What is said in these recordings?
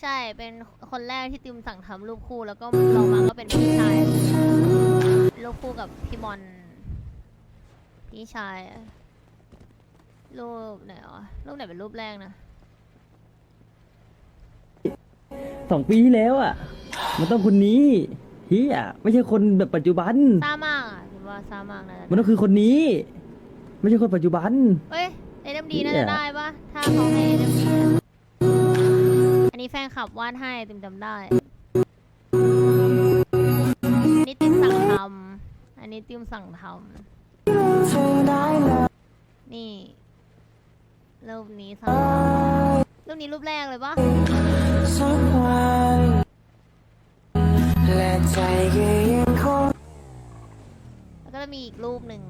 ใช่เป็นคนแรกที่ติมสั่งทำรูปคู่ แล้วก็ลองมาก็เป็นพี่ชายรูปคู่กับพี่บอลพี่ชายรูปไหนอ๋อรูปไหนเป็นรูปแรกนะสองปีที่แล้วอะ มันต้องคนนี้เฮียไม่ใช่คนแบบปัจจุบันซ่ามากอะถือว่าซ่ามากนะมันต้องคือคนนี้ ไม่ใช่คนปัจจุบันเฮ้ยเอ็มดีน่าเนี่จะยได้ปะถ้าเขาให้เอ็มดีอั นนี้แฟนคลับวาดให้ติมจำได้อันนี้ติมสั่งทำอันนี้ติมสั่งทำนี่ รูปนี้สั่งทำรูปนี้รูปแรกเลยปะสักวันและใจก็ยังคงแล้วก็จะมีอีกรูปหนึ่ง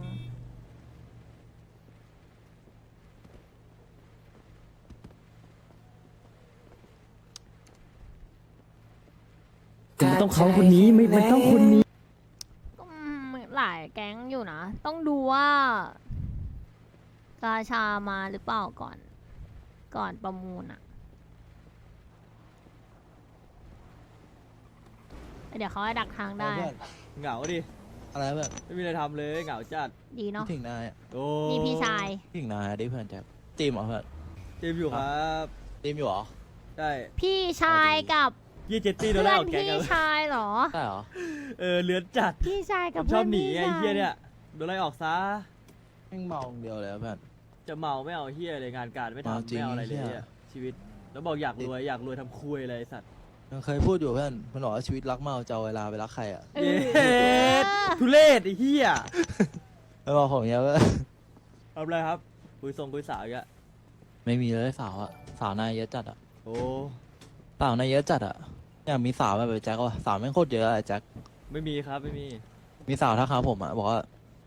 มันต้องเขาคนนี้ไม่มันต้องคนนี้ก็อืมหลายแก๊งอยู่นะ ต้องดูว่ากาชามาหรือเปล่าก่อน ก่อนประมูลอะเดี๋ยวเขาให้ดักทางได้เพื่อนเหงาดิ อะไรเพื่อนไม่มีอะไรทำเลยเหงาจัด ดีเนาะคิดถึงนายอะโอ้นี่พี่ชายคิดถึงนายดิเพื่อนแจ๊บตีมเหรอเพื่อนเจมส์อยู่ครับตีมอยู่เหรอ ใช่ พี่ชายกับ ยี่เจตตี้โดนเพื่ไล่อนออกแก๊งพี่กันชายเหรอ ใช่เหรอเออเลือนจัดพี่ชายผกับมชเพื่ออบนหนีพี่ไอ้ชายเฮียเนี่ยโดนไล่ออกซะแม่งเมาอย่างเดียวเลยอะเพื่อนจะเมาไม่เอาเฮียเลยงานการไม่เอาทำจริงไม่เอาอะไรเลยเหี้ยเหี้ยชีวิต แล้วบอกอยากรวยอยากรวยทำคุยอะไรไอ้สัตว์มันเคยพูดอยู่เพื่อนมันบอกว่าชีวิตรักเมาจะเอาเวลาไปรักใครอะเอเย็อดทุเรศไอ้เฮียไม่บอกผมเนี้ยเพื่อนทำอะไรครับคุยทรงคุยสาวอีกอะไม่มีเลยสาวอะสาวนายเยอะจัดอะโอ้ สาวนายเยอะจัดอะ อยากมีสาวแบบไอ้แจ็คว่ะสาวแม่งโคตรเยอะอะไอ้แจ็คไม่มีครับไม่มีมีสาวทักหาผมอะบอกว่า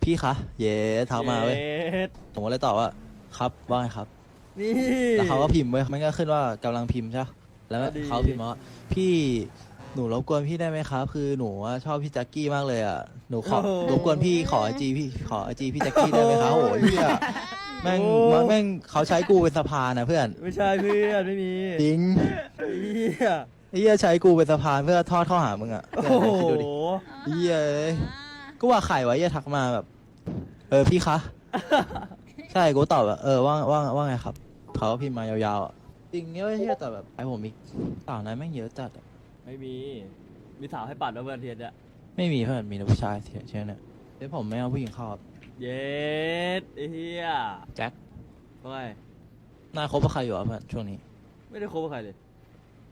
พี่คะเย้ทักมาเว้ยย็ดผมก็เลยตอบว่าครับว่าไงครับ นี่ แล้วเขาก็พิมพ์เว้ยมันก็ขึ้นว่ากำลังพิมพ์ใช่ปะแล้วดี เขาพิมพ์มาว่าพี่หนูรบกวนพี่ได้ไหมครับ คือหนูอะชอบพี่แจ็คกี้มากเลยอะหนูขอรบกวนพี่ขอไอจีพี่ขอไอจีพี่แจ็คกี้ได้ไหมครับโอ้โหเฮียแม่งแม่งเขาใช้กูเป็นสะพานนะเพื่อนไม่ใช่เพื่อนไม่มีจริงไอ้เฮีย ไอ้เฮียใช้กูเป็นสะพานเพื่อทอดเข้าหามึงอะโอ้เพื่อนโห คิดดูดิเฮียเอ้ยก็ว่าไข่ไว้เฮียทักมาแบบ เออพี่คะ ใช่กูตอบแบบเออว่าว่าว่าไงครับเขาก็พิมพ์มายาวๆอะจริงเนี่ยเฮียแต่แบบไอผมอีกสาวนั้นแม่งเยอะจัดอะไม่มี มีสาวให้ปัดมาเพื่อนเทียนเนี่ยไม่มีเพื่อนมีแต่ผู้ชายเฉยเช่นเนี่ยเดี๋ยวผมไม่เอาผู้หญิงเข้าครับเย็ดไอ้เฮียแจ็คว่าไงนายคบกับใครอยู่อะเพื่อนช่วงนี้ ไม่ได้คบกับใครเลย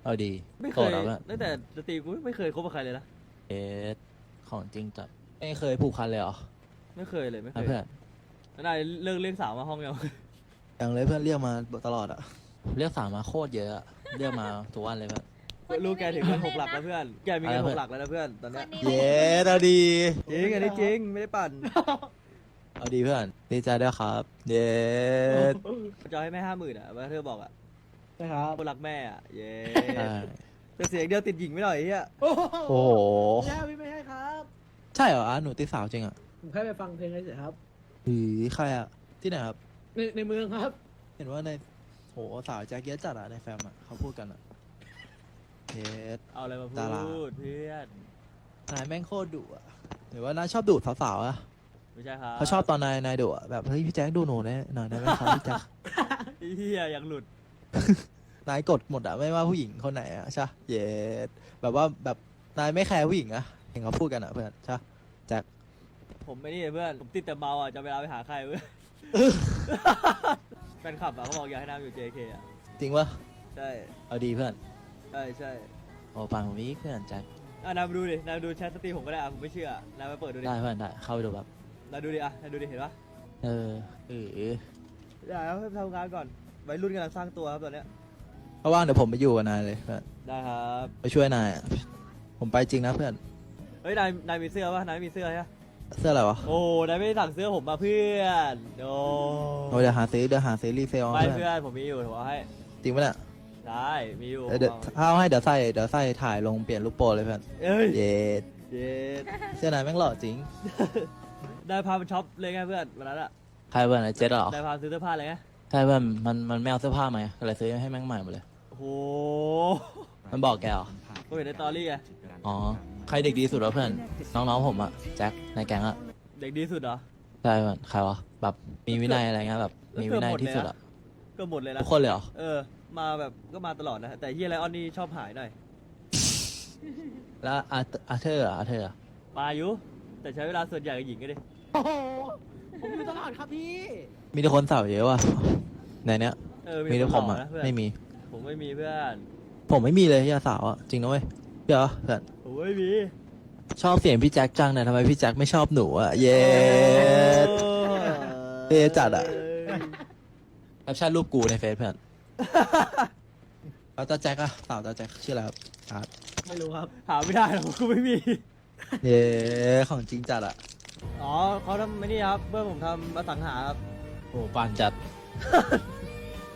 เอาดีไม่เคโสดยเหรอเพื่อนตั้งแต่สตรีกูไม่เคยคบกับใครเลยนะเอสของจริงจัดไม่เคยผูกพันเลยเหรอไม่เคยเลยไม่เคนะยเพื่อนแล้วนายเลิกเลี้ยงสาวมาห้องยังยังเลยเพื่อนเรียกมาตลอดอะ เรียกสามมาโคตรเยอะอะเรียกมาทุกวันเลยเพื่อนลูกแกถึงเงินหกหลักแล้วเพื่อนแกมีเงินอะไรหเพื่อนกหลักแล้วนะเพื่อนตอนเนี้ยเย้เอาดีจริงอันนี้จริงไม่ได้ปั่นเอาดีเพื่อนดีใจด้วยครับ เย้จะให้แม่ห้าหมื่นอะว่าเธอบอกอะ นะครับคนรักแม่อะเย้ใช่แต่เสียงเดียวติดหญิงไม่หน่อยไอ้เฮียโอ้โหโอ้โห ไม่ใช่พี่ไม่ใช่ครับใช่เหรออะหนูติดสาวจริงอะผมแค่ไปฟังเพลงเฉยๆครับหรือใครอะ ที่ไหนครับ ในในเมืองครับ เห็นว่าในโหสาวแจ็คเยอะจัดอะในแฟมอะเขาพูดกันอะเย้เอาอะไรมาดารา พูดเพื่อนนายแม่งโคตรดุอะหรือว่านายชอบดุสาวๆอะไม่ใช่ครับเขาชอบตอนนายนายดุอะแบบเฮ้ยพี่แจ็คดูหนูได้หน่อยได้ไหมครับพี่แจ็ค ไอ้เฮียยังหลุด นายกดหมดอะไม่ว่าผู้หญิงคนไหนอะใช่ปะเย้แบบว่าแบบนายไม่แคร์ผู้หญิงอะเห็นเขาพูดกันอะเพื่อนใช่ปะแจ็คผมไม่นี่เพื่อน ผมติดแต่เมาอะ จะเวลาไปหาใครเพื่อนแฟนคลับอะเขาบอกอยากให้น้ำอยู่ JK อะ จริงปะใช่ เอาดีเพื่อนใช่ใช่โอ้ปังผมอีกเพื่อนแจ็คอะนายมาดูดินายมาดูแชทสตรีมผมก็ได้อะ ผมไม่เชื่อนายมาเปิดดูดิได้เพื่อนได้เข้าไปดูแบบนายดูดิอะนายดูดิเห็นปะเออเออเดี๋ยวให้ทำงานก่อน วัยรุ่นกำลังสร้างตัวครับตอนเนี้ยเพราะว่าเดี๋ยวผมไปอยู่กับนายเลยเพื่อนได้ครับไปช่วยนายอะผมไปจริงนะเพื่อนเฮ้ยนายนายมีเสื้อปะนายไม่มีเสื้อใช่ปะเสื้ออะไรวะโอ้นายไม่ได้สั่งเสื้อผมมาเพื่อนโอ้โอ้เดี๋ยวหาซื้อเดี๋ยวหาซื้อรีเซลไม่เพื่อนเพื่อนผมมีอยู่ผมเอาให้จริงปะเนี่ยได้มีอยู่เออเดี๋ยวถ้าเอาให้เดี๋ยวใส่เดี๋ยวใส่ถ่ายลงเปลี่ยนรูปโปรเลยเพื่อนเอ้ยเย้เย็ดเสื้อนายแม่งหล่อจริงได้พาไปช็อปเลยไงเพื่อนวันนั้นอะใครเพื่อนไอ้เจ็ดเหรอได้พาซื้อเสื้อผ้าเลยไง ใช่เพื่อนมันมันไม่เอาเสื้อผ้ามาไงก็เลยซื้อให้แม่งใหม่หมดเลย โอ้โหมันบอกแกเหรอผมเห็นในตอรี่ไงอ๋อ ใครเด็กดีสุดวะเพื่อน น้องๆผมอะแจ็คในแก๊งอะเด็กดีสุดเหรอ ใช่เพื่อนใครวะแบบมีวินัยอะไรเงี้ยแบบมีวินัยที่สุดอะก็หมดเลยนะทุกคนเลยเหรอ เออ มาแบบก็มาตลอดนะ แต่เฮียไลออนนี่ชอบหายหน่อยแล้วอาร์เตอาร์เธอร์อะอาร์เธอร์อะมาอยู่แต่ใช้เวลาส่วนใหญ่กับหญิงก็ดิโอ้โหผมอยู่ตลอดครับพี่ มีแต่คนเสาวเยอะว่ะในเนี้ย เออมีแต่คผนมหล่อะนะเพื่อนไม่มี ผมไม่มีเพื่อนผมไม่มีเลยยาสาวอะจริงนะเว้ยเดี๋ยวเพื่อนผมไม่มีชอบเสียงพี่แจ็คจังเนี่ยทำไมพี่แจ็คไม่ชอบหนูอะเย้เท่จัดอะแคปชั่นรูปกูในเฟซเพื่อนแล้วตาแจ็คอะสาวตาแจ็คชื่ออะไรครับอาร์ตไม่รู้ครับ หาไม่ได้หรอกกูไม่มี เย้ของจริงจัดอะอ๋อเขาทำไม่นี่ครับเพื่อนผมทำอสังหาครับ โอ้ปานจัด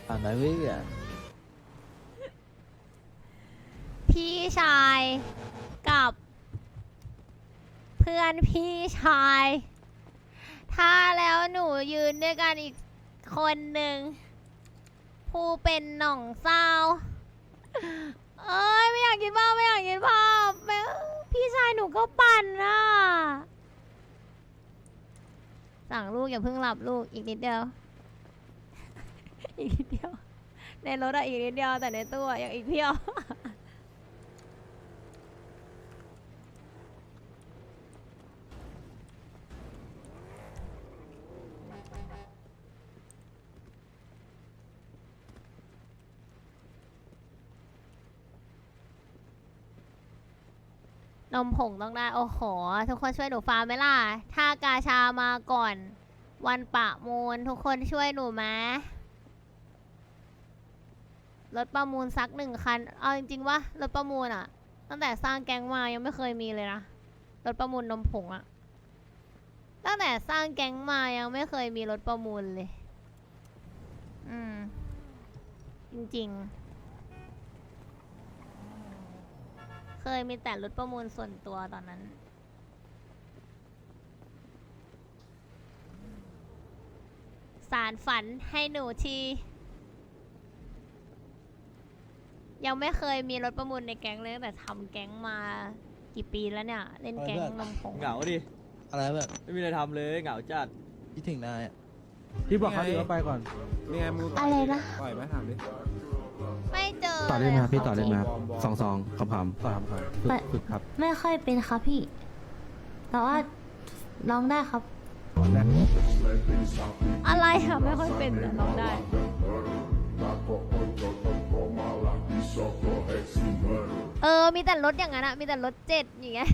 ปานไหนเว้ยอะพี่ชายกับ เพื่อนพี่ชาย ถ้าแล้วหนูยืนด้วยกันอีกคนหนึ่ง ผู้เป็นหน่องเศร้า เอ้ย ไม่อยากกินภาพไม่อยากกินภาพแม่พี่ชายหนูก็ปั่นน่ะ สั่งลูกอย่าเพิ่งหลับลูกอีกนิดเดียว อีกนิดเดียว ในรถอะอีกนิดเดียวแต่ในตู้อะยังอีกเพียว นมผงต้องได้โอ้โห ทุกคนช่วยหนูฟาร์มไหมล่ะ ถ้ากาชามาก่อน วันปะมูล ทุกคนช่วยหนูไหมรถประมูลสักหนึ่งคัน เอาจริงๆว่ารถประมูลอะตั้งแต่สร้างแก๊งมายังไม่เคยมีเลยนะรถประมูลนมผงอะตั้งแต่สร้างแก๊งมายังไม่เคยมีรถประมูลเลย อืม จริงๆ เคยมีแต่รถประมูลส่วนตัวตอนนั้น สารฝันให้หนูที ยังไม่เคยมีรถประมูลในแก๊งเลยตั้งแต่ทำแก๊งมากี่ปีแล้วเนี่ย เล่นแก๊งนมผงเหงาดิอะไรแบบ ไม่มีอะไรทำเลยเหงาจัดคิดถึงนายอะพี่บอกเขาดีว่าไปก่อน นี่ไงมึงอะไรนะ ปล่อยไหมถามดิ ไม่เจอต่อได้ไหมครับลพี่ยต่อได้ไหมครับสองสองคำคำต่อคำคำฝึกไปฝึกครับไม่ค่อยเป็นครับพี่ แต่ว่าร้องได้ครับ อะไรอะไม่ค่อยเป็นแต่ร้องได้ เออ มีแต่รถอย่างนั้นอะมีแต่รถเจ็ดอย่างเงี้ย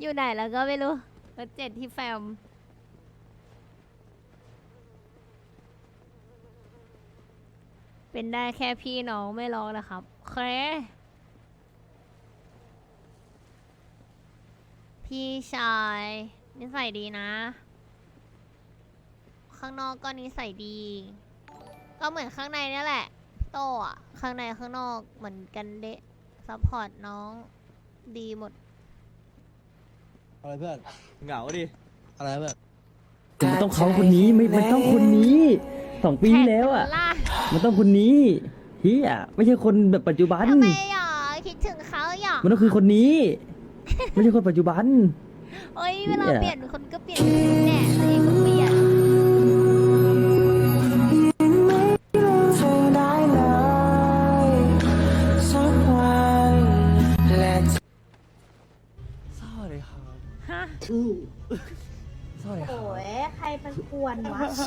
อยู่ไหนแล้วก็ไม่รู้ รถเจ็ดที่แฟม เป็นได้แค่พี่น้องไม่ร้องนะครับโอเคพี่ชายนิสัยดีนะ ข้างนอกก็นิสัยดี ก็เหมือนข้างในเนี่ยแหละ โตอะข้างในข้างนอกเหมือนกันเดะซัพพอร์ตน้องดีหมด อะไรเพื่อน เหงาดิ อะไรเพื่อน แต่มันต้องเขาคนนี้ไม่มันต้องคนนี้ สองปีที่แล้วอะ แข่งกันล่ะมันต้องคนนี้เฮียไม่ใช่คนแบบปัจจุบัน ทำไมหรอคิดถึงเขาหรอมันต้องคือคนนี้ ไม่ใช่คนปัจจุบันเอ้ยเวลาเนี่ยเปลี่ยนคนก็เปลี่ยน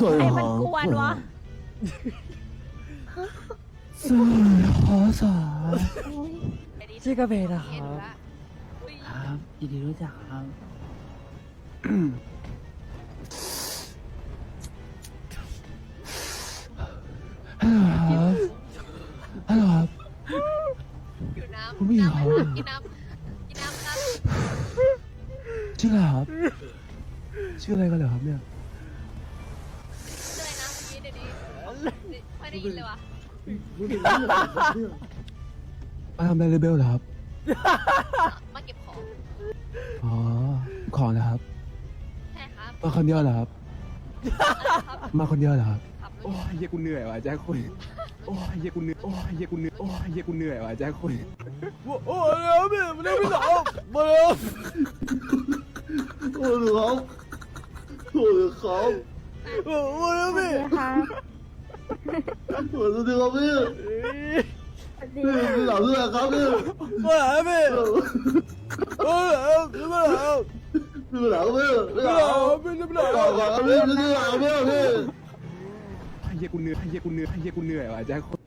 สวัสใครดีคมันรับกวนวะ สวัสดีครับสวัสดีชื่อกระเบนนะครับครับยินดีรู้จักครับ ฮัลโหลครับคุณผู้หญิงครับกินน้ำกินน้ำครับชื่ออะไรครับ ชื่ออะไรกันเหรอครับเนี่ย ไม่ได้ยินเลยว่ะมาทำอะไรเลเบลเหรอครับ มาเก็บของอ๋อ ของนะครับ ใช่ครับมาคนเดียวเหรอครับ อะไรครับมาคนเดียวเหรอครับ ขับรโอ้ยเฮียกูเหนื่อยว่ะแจ็คคุยโอ้ยเฮียกูเหนื่อย โอ้ยเฮียกูเหนื่อย โอ้ยเฮียกูเหนื่อยว่ะแจ็คคุยโอ้ยแล้วพี่มันได้ไม่หนาวมาแล้วโอ้ยครับโอ้ยครับโอ้ยแล้วพี่ค่ะโอ้ยสวัสดีครับพี่พี่ไม่หนาวด้วยครับ พี่มาหาพี่โอ้ยพี่มาหนาวพี่มาหนาวพี่ไม่หนาวพี่ไม่หนาวพี่ไม่หนาวพี่พี่เฮียกูเหนื่อยเฮียกูเหนื่อยเฮียกูเหนื่อยว่ะแจ็คคุย